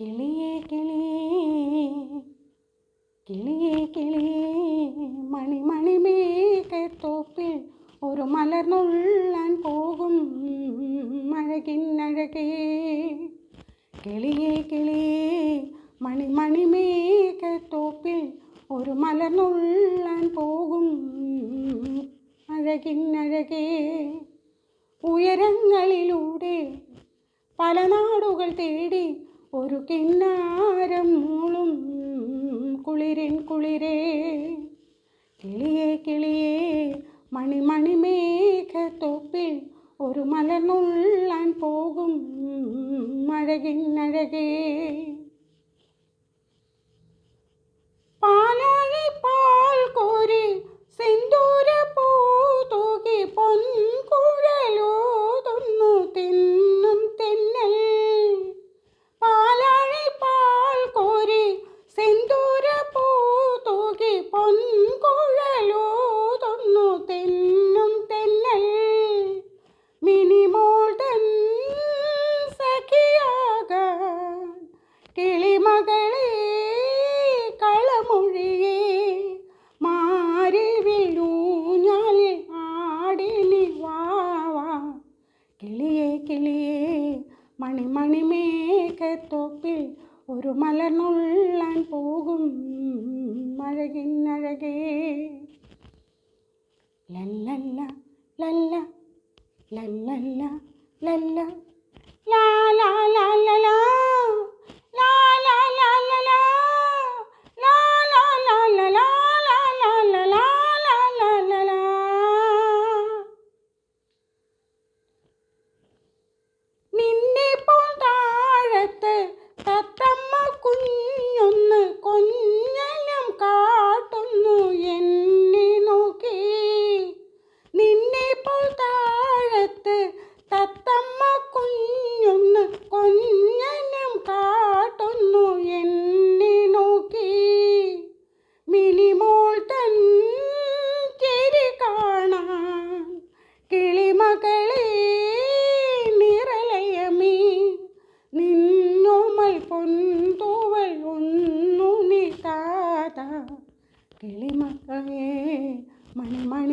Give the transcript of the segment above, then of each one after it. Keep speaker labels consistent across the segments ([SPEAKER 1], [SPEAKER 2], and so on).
[SPEAKER 1] കിളിയേ കിളിയേ കിളിയേ കിളിയേ മണി മണി മേഘത്തോപ്പിൽ ഒരു മലർന്നുള്ളാൻ പോകും അഴകിനഴകേ. കിളിയേ കിളിയേ മണി മണി മേഘത്തോപ്പിൽ ഒരു മലർന്നുള്ളാൻ പോകും അഴകിനഴകേ. ഉയരങ്ങളിലൂടെ പല നാടുകൾ തേടി ഒരു കിന്നാരം മൂളും കുളിരിൻ കുളിരേ. കിളിയേ കിളിയേ മണിമണി മേഘത്തോപ്പിൽ ഒരു മലനുള്ളാൻ പോകും അഴകിൻ പാലാഴി മണിമണി മേഘത്തോപ്പിൽ ഒരു മലർന്നുള്ളാൻ പോകും അഴകിനഴകേ ലല്ലല്ല ലല്ല ലല്ലല്ല ലല്ല. ലാ ലാ.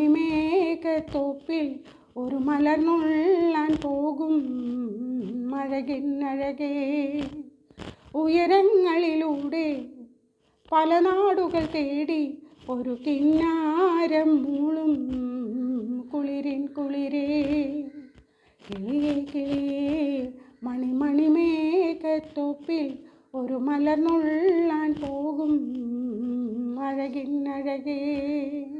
[SPEAKER 1] മേഘത്തോപ്പിൽ ഒരു മലർന്നുള്ളാൻ പോകും മഴകിന്നഴകേ. ഉയരങ്ങളിലൂടെ പല നാടുകൾ തേടി ഒരു കിന്നാരം മൂളും കുളിരിൻ കുളിരേ. കിളിയേ കിളിയേ മണിമണിമേഘത്തോപ്പിൽ ഒരു മലർന്നുള്ളാൻ പോകും അഴകിനഴകേ